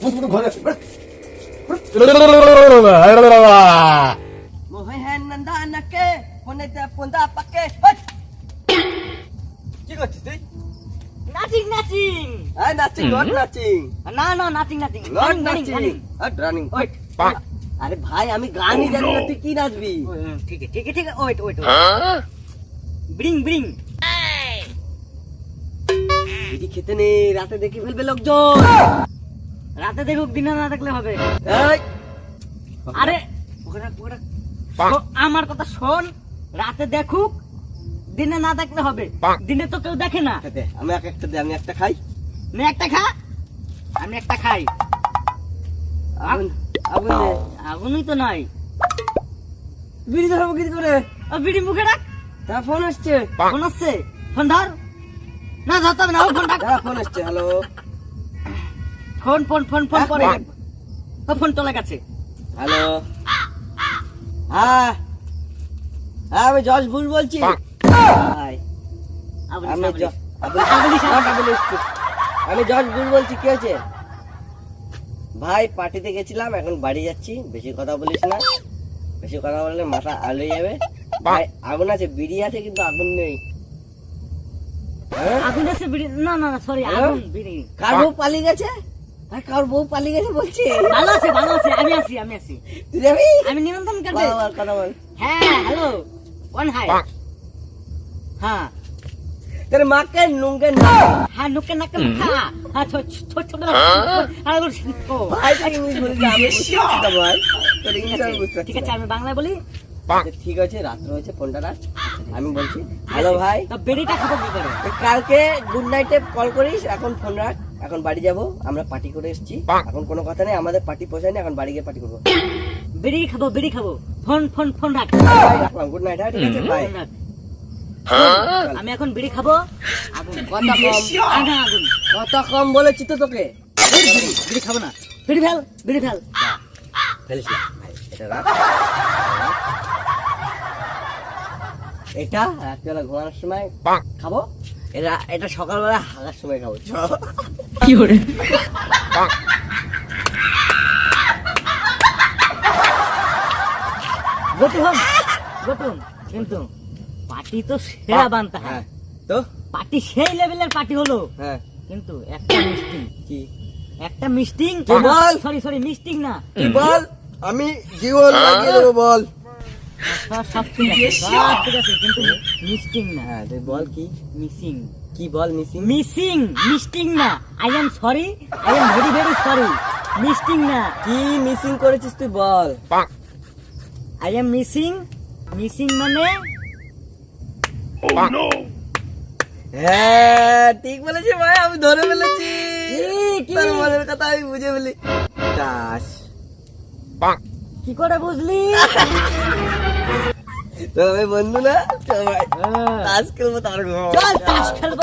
ঘরে nanda anake, poneta ponda pake. Hot! কি করছিস তুই? নাচিং নাচিং। Ah, nothing, not nothing. না না nothing nothing. Not running running running. Wait আরে ভাই আমি গানই জানি না তুই কি নাচবি? ঠিক আছে ঠিক আছে ঠিক আছে ওয়েট ওয়েট ব্রিং ব্রিং। বিড়ি খেতে নেই রাতে দেখে ফেলবে লোকজন। রাতে দেখুক দিনে না দেখলে হবে। আরে আমার কথা শোন রাতে দেখুক দিনে না দেখলে হবে। দিনে তো কেউ দেখে না। আমি এক একটা আমি একটা খাই। নে একটা খা। আমি একটা খাই। আগুন আগুন আগুনই তো নাই। বিড়ি ধরবো কি করে? বিড়ি মুখে রাখ। তা ফোন আসছে। ফোন আসছে। ফোন ধর। না ধরতে হবে না ফোন রাখ। ফোন আসছে hello. Phone phone phone phone করে। ও ফোন চলে গেছে হ্যালো। হ্যাঁ। হ্যাঁ আমি জশ ভুল বলছি। আমি জশ ভুল বলছি কি হয়েছে? ভাই পার্টিতে গেছিলাম এখন বাড়ি যাচ্ছি। বেশি কথা বলিস না। বেশি কথা বললে মাথা আলো যাবে। ভাই আগুন আছে বিড়ি আছে কিন্তু আগুন নেই। হ্যাঁ? আগুন আছে বিড়ি না না সরি আগুন বিড়ি। কার পালিয়ে গেছে? ভাই কার বউ পালিয়ে গেছে বলছে? ভালো আছে ভালো আছে আমি আছি আমি আছি। তুই যাবি? আমি নিমন্ত্রণ করবে। বল, বল, কথা বল। হ্যাঁ হ্যালো কোন হাই হ্যাঁ। তোর মাকে নুঙ্গে না হ্যাঁ নুকে নাকে খা হ্যাঁ ছোট ছোট ছোট। আরে ও। ভাই তুই ইংলিশ বলছিস আমি বুঝতে পারছি তোর ইংলিশ আমি বুঝতে ঠিক আছে আমি বাংলায় বলি? আচ্ছা, ঠিক আছে রাত্র হয়েছে ফোনটা রাখ। আমি বলছি হ্যালো ভাই। তা বেড়িটা খাব কি করে তুই কালকে গুড নাইটে কল করিস এখন ফোন রাখ। এখন বাড়ি যাব আমরা পার্টি করে এসেছি। এখন কোনো কথা নেই আমাদের পার্টি পোষায়নি এখন বাড়ি গিয়ে পার্টি করব। বিড়ি খাব বিড়ি খাব। ফোন ফোন ফোন রাখ। গুড নাইট হ্যাঁ ঠিক আছে বাই আমি এখন বিড়ি খাব। কম? আগুন। আগুন কম বলেছি তো তোকে? বিড়ি, খাব না। বিড়ি ফেল বিড়ি ফেল। ফেলিস না। এটা রাখ। এটা রাত্রিবেলা ঘুমানোর সময় খাব। এটা এটা সকালবেলা হাগার সময় খাব চ। গটুন গটুন কিন্তু পার্টি তো সেরা বানতে। হ্যাঁ তো? পার্টি সেই লেভেলের পার্টি হলো। হ্যাঁ। কিন্তু একটা মিস্টিং কি? একটা মিস্টিং বল? সরি সরি মিস্টিং না। কি বল? আমি জীবন লাগিয়ে দেবো বল। সব সব ঠিক আছে কিন্তু মিস্টিং না। হ্যাঁ বল কি? মিসিং। কি বল মিসিং? মিসিং মিস্টিং না। I am sorry I am very very sorry missing না। কি মিসিং করেছিস তুই বল। I am missing. মিসিং মানে? হ্যাঁ ঠিক বলেছিস ভাই আমি ধরে ফেলেছি? তোর মনের কথা আমি বুঝে ফেলি। দাস। কি করে বুঝলি? তোর বন্ধু না হ্যাঁ। তাস খেলব তার চল তাস খেলব।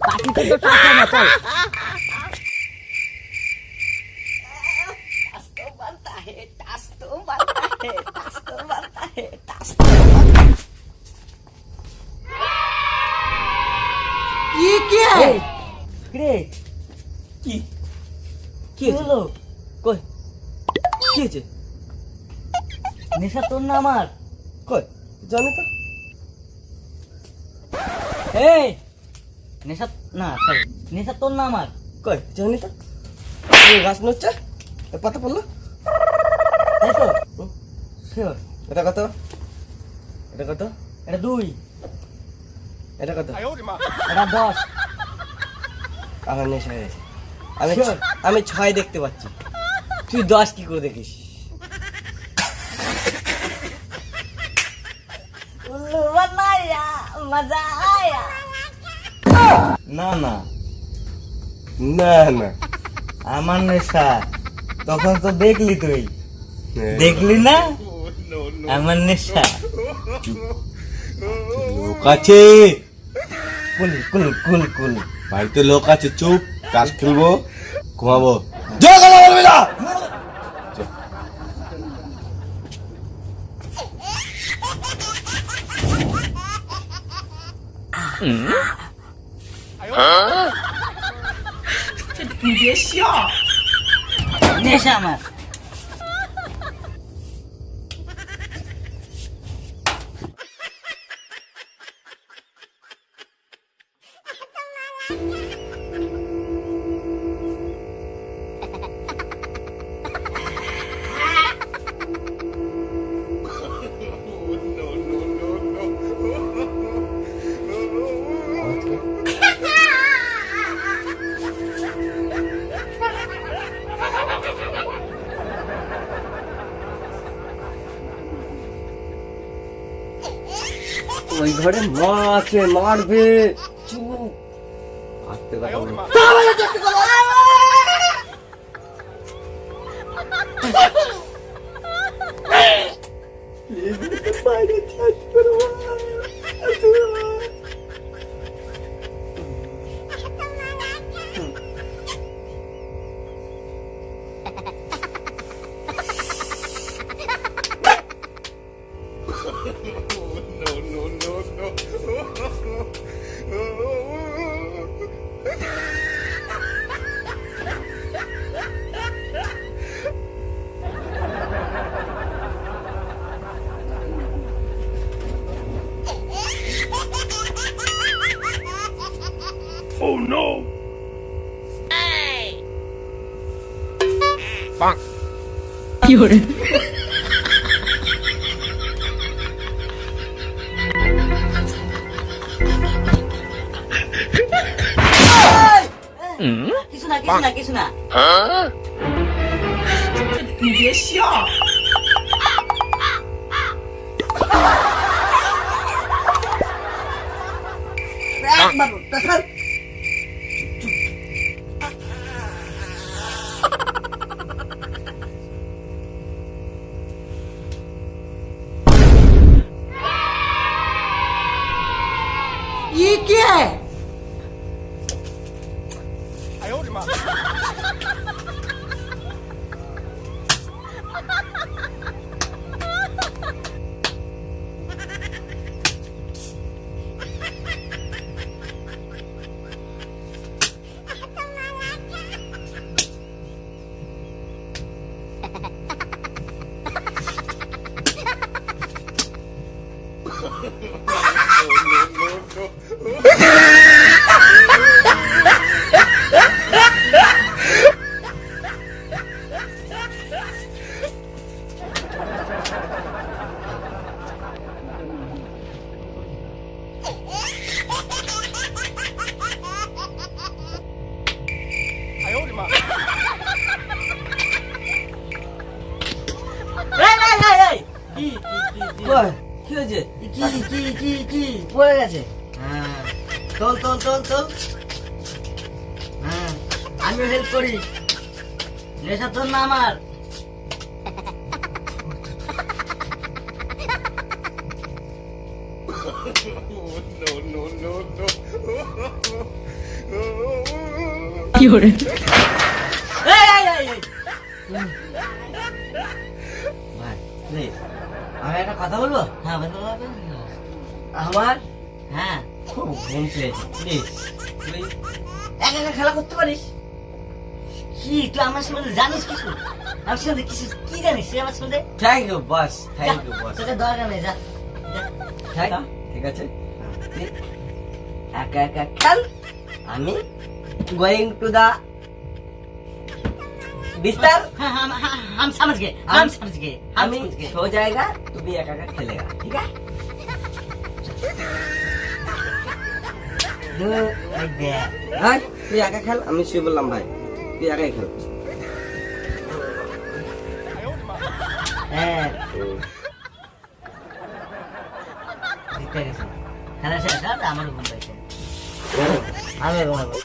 পার্টিতে তো টাকা না চল। কি কি কি? কি হলো কই? কি হয়েছে? নেশা তোর না আমার? কই? জানি তো। এই নেশা না সরি নেশা তোর না আমার। কই জানি তো। এই গাছ নড়ছে এ পাতা পড়ল। তাই তো? শিওর এটা কত? এটা কত? এটা দুই। এটা কত? এটা দশ। আমার নেশা হয়ে গেছে। আমি. আমি ছয় দেখতে পাচ্ছি। তুই দশ কি করে দেখিস? মজা আয়া না না। না না। আমার নেশা। তখন তো দেখলি তুই। দেখলি না? আমার নেশা। লোক আছে। কুল কুল কুল কুল। বাড়িতে লোক আছে চুপ। তাস খেলব ঘুমাবো। জয় কথা বলবি না! 嗯。哎呦这你别笑。你也笑嘛。ওই ঘরে মা আছে মারবে 라디오를 응? 기순아 기순아 기순아 어? 이게 싫어 막 কি, কি? হয়েছে? কি, কি, কি, কি? পড়ে গেছে। হ্যাঁ, তোল, তোল, তোল, তোল। হ্যাঁ, আমিও হেল্প করি। নেশা তোর না আমার। এই, এই, একটা কথা বলব? হ্যাঁ, বন্ধু, বন্ধু। আমার? হ্যাঁ। খুব ঘুম পেয়েছে প্লিজ তুই একা একা খেলা করতে পারিস? কি তুই আমার সম্বন্ধে জানিস কিছু? আমার সম্বন্ধে কিছু কি জানিস? তুই আমার সম্বন্ধে? Thank you boss thank you boss তোকে দরকার নেই যা যা। থ্যাংক ঠিক আছে। একা একা খেল। আমি গোয়িং টু দা বিস্তার हाँ हम हम हम समझ गए हम समझ गए हम আমি समझ गए সो জায়গা তুমি একা একা খেলেগা ঠিক আছে दो एक दे হ্যাঁ তুই একা খেল আমি শুয়ে বললাম ভাই তুই একাই খেল হ্যাঁ দেখতে গেছি খেলা শেষ আর আমার ঘুম পাইছে আমি ঘুমাবো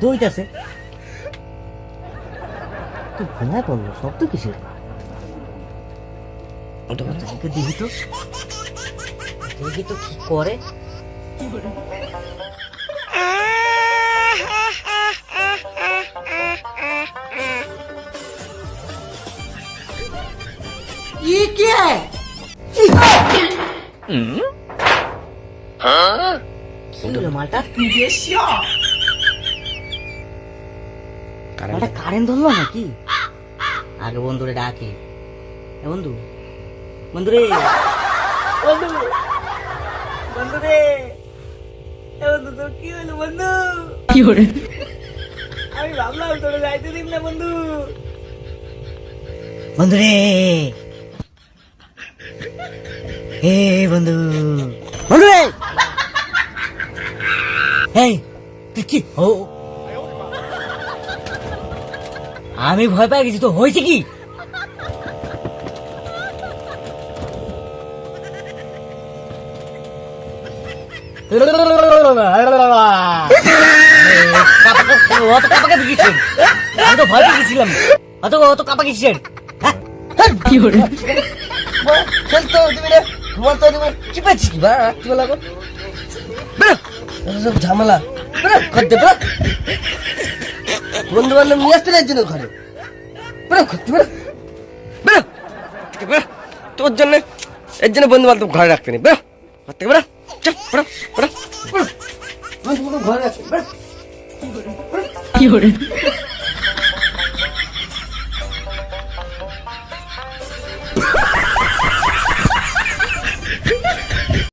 শব্দ হইতাছে তুই ঘুমায় পড়লো শব্দ কিসের ওটা কথা দিহি তো দেখি তো কি করে ये क्या है কি হলো মালটা কারেন্ট ধরলো নাকি? আগে বন্ধুরে ডাকে। এ বন্ধু বন্ধু রে বন্ধু বন্ধু রে এ বন্ধু তোর কি হলো বন্ধু? কি হলো? আমি ভাবলাম তোর যাইতে দিন না বন্ধু। বন্ধু রে হে বন্ধু বন্ধু রে এই তুই কি? ও আমি ভয় পেয়ে গেছি তো হয়েছে কি? অত কাপাকে দিয়েছেন আমি তো ভয় পেয়ে গেছিলাম। অত অত কাপা গেছিলেন কি হরে খেলতে তুমি রে। ঘুমাতে তুমি। কি পাচ্ছি কি? বা রাত্রিবেলা গো। সব ঝামেলা। করতে বন্ধু বান্ধব নিয়ে আসতে না জন্য ঘরে? বেরো করতে বেরো। তোর জন্য, এর জন্য বন্ধু বান্ধব ঘরে রাখতে নেই। বেরো। ঘর থেকে বেরো চপ বেরো। বেরো ঘরে রাখতে কি করে?